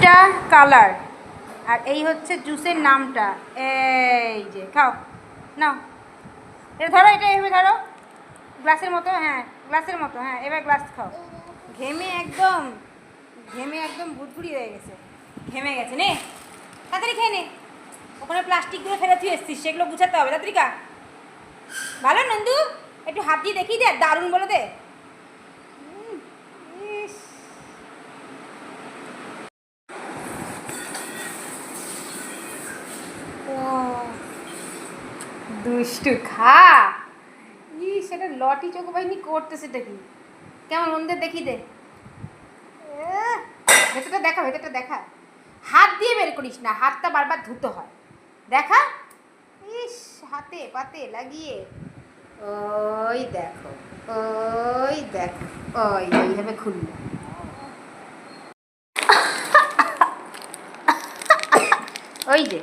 এটা কালার আর এই হচ্ছে জুসের নামটা। এই যে, খাও। নাও। এটা ধরো, এটা এভাবে ধরো। গ্লাসের মতো হ্যাঁ গ্লাসের মতো হ্যাঁ এবার গ্লাস খাও। ঘেমে একদম ঘেমে একদম বুটবুড়ি হয়ে গেছে। ঘেমে গেছে, নে। তাড়াতাড়ি খেয়ে নে। ওখানে প্লাস্টিকগুলো ফেলে তুই এসছিস, সেগুলো গুছাতে হবে। তাড়াতাড়ি কা ভালো, নন্দু? একটু হাত দিয়ে দেখিয়ে দে দারুণ বলে দে উম, ইস। ও দুষ্টু, খা। ই সেটা লটি চোখো বাহিনী করতে সেটা কি? কেমন মন্দির দেখি দে। ভেতরটা দেখা ভেতরটা দেখা। হাত দিয়ে বের করিস না, হাতটা বারবার ধুতে হয়। দেখা? ইস, হাতে পাতে লাগিয়ে। ওই দেখো ওই দেখো, ওই এইভাবে খুললো। ওই যে।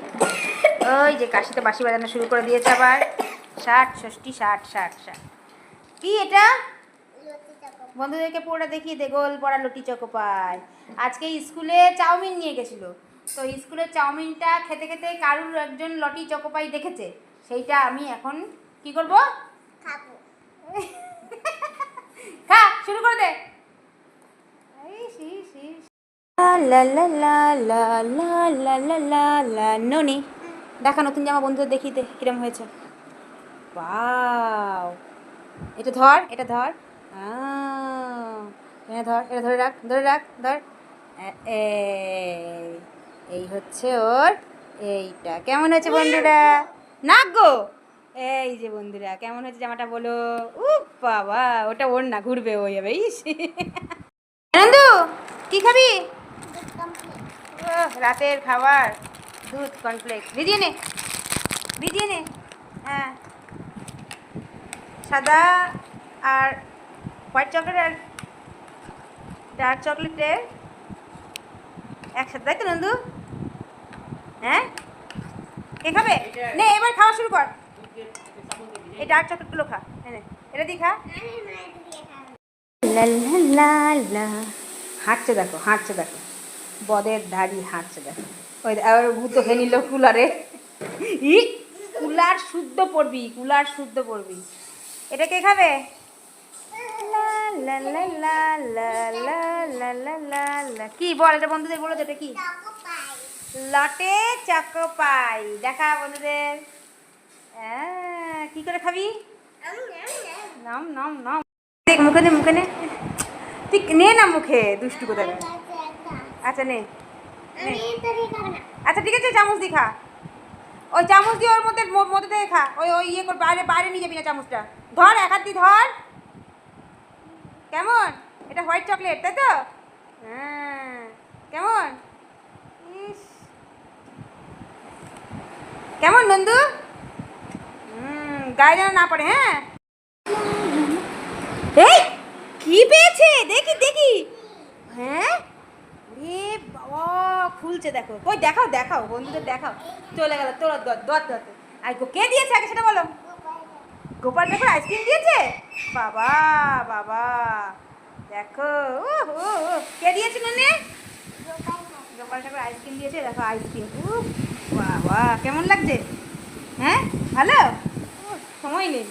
ওই যে কাশিতে বাঁশি বাজানো শুরু করে দিয়েছে আবার ষাট ষষ্ঠী ষাট ষাট ষাট কি এটা বন্ধুদেরকে পড়া দেখিয়ে দে গোল পড়া লুটি চকোপাই আজকে স্কুলে চাউমিন নিয়ে গেছিল তো স্কুলে চাউমিনটা খেতে খেতে কারুর একজন লটি চকোপাই দেখেছে সেইটা আমি এখন কি করব খা শুরু করে দে। লা লা লা লা লা লা লা লা লা ননি দেখা নতুন জামা বন্ধুদের দেখিয়ে দে কিরম হয়েছে। বাও এটা ধর এটা ধর। এটা ধর এটা ধরে রাখ ধরে রাখ ধর। এ- এই এই হচ্ছে ওর এইটা। কেমন হয়েছে বন্ধুরা? না গো। এই যে বন্ধুরা কেমন হয়েছে জামাটা বলো। উ বাবা ওটা ওর না ঘুরবে ওই হবে ইস। আনন্দু কি খাবি? ওহ, রাতের খাবার। দুধ কর্নফ্লেক্স ভিজিয়ে নে। নে। হ্যাঁ। সাদা আর হোয়াইট চকলেট আর ডার্ক চকলেটের একসাথে, তাই তো হ্যাঁ? কে খাবে? নে, এবার খাওয়া শুরু কর। এই ডার্ক চকলেটগুলো খা। এনে এটা দিয়ে খা। হাঁটছে দেখো হাঁটছে দেখো। বদের ধাড়ি হাঁটছে দেখো। ওই আবার ভূত খেয়ে নিল কুলারে। ই, কুলার শুদ্ধ পড়বি, কুলার শুদ্ধ পড়বি। এটা কে খাবে? কি বল, এটা বন্ধুদের বলো এটা কি? লটে চাকো পাই। দেখা, বন্ধুদের। কি করে খাবি? নাম নাম নাম। দেখ, মুখে নে মুখে নে। ঠিক নে না মুখে, দুষ্টু কোথায়? আচ্ছা নে। আচ্ছা ঠিক আছে, চামচ দি খা। ওই চামচ দিয়ে ওর মধ্যে মধ্যে থেকে খা। ওই ওই ইয়ে কর, বাইরে বাইরে নিয়ে যাবি না চামচটা। ধর, এক হাত দিয়ে ধর। কেমন? এটা হোয়াইট চকলেট তাই তো? হ্যাঁ কেমন? ইস। কেমন, নন্দু? হুম, গায়ে যেন না পড়ে হ্যাঁ এই কি পেয়েছে দেখি দেখি হ্যাঁ রে বাবা খুলছে, দেখো। কই, দেখাও দেখাও, বন্ধুদের দেখাও। চলে গেল, তোর দর দর আর কে দিয়েছে আগে সেটা বলো? গোপাল ঠাকুর আইসক্রিম দিয়েছে? বাবা বাবা। দেখো ও কে দিয়েছে নে গোপাল ঠাকুর আইসক্রিম দিয়েছে, দেখো, আইসক্রিম। বাবা, কেমন লাগছে? হ্যাঁ ভালো? সময় নেই।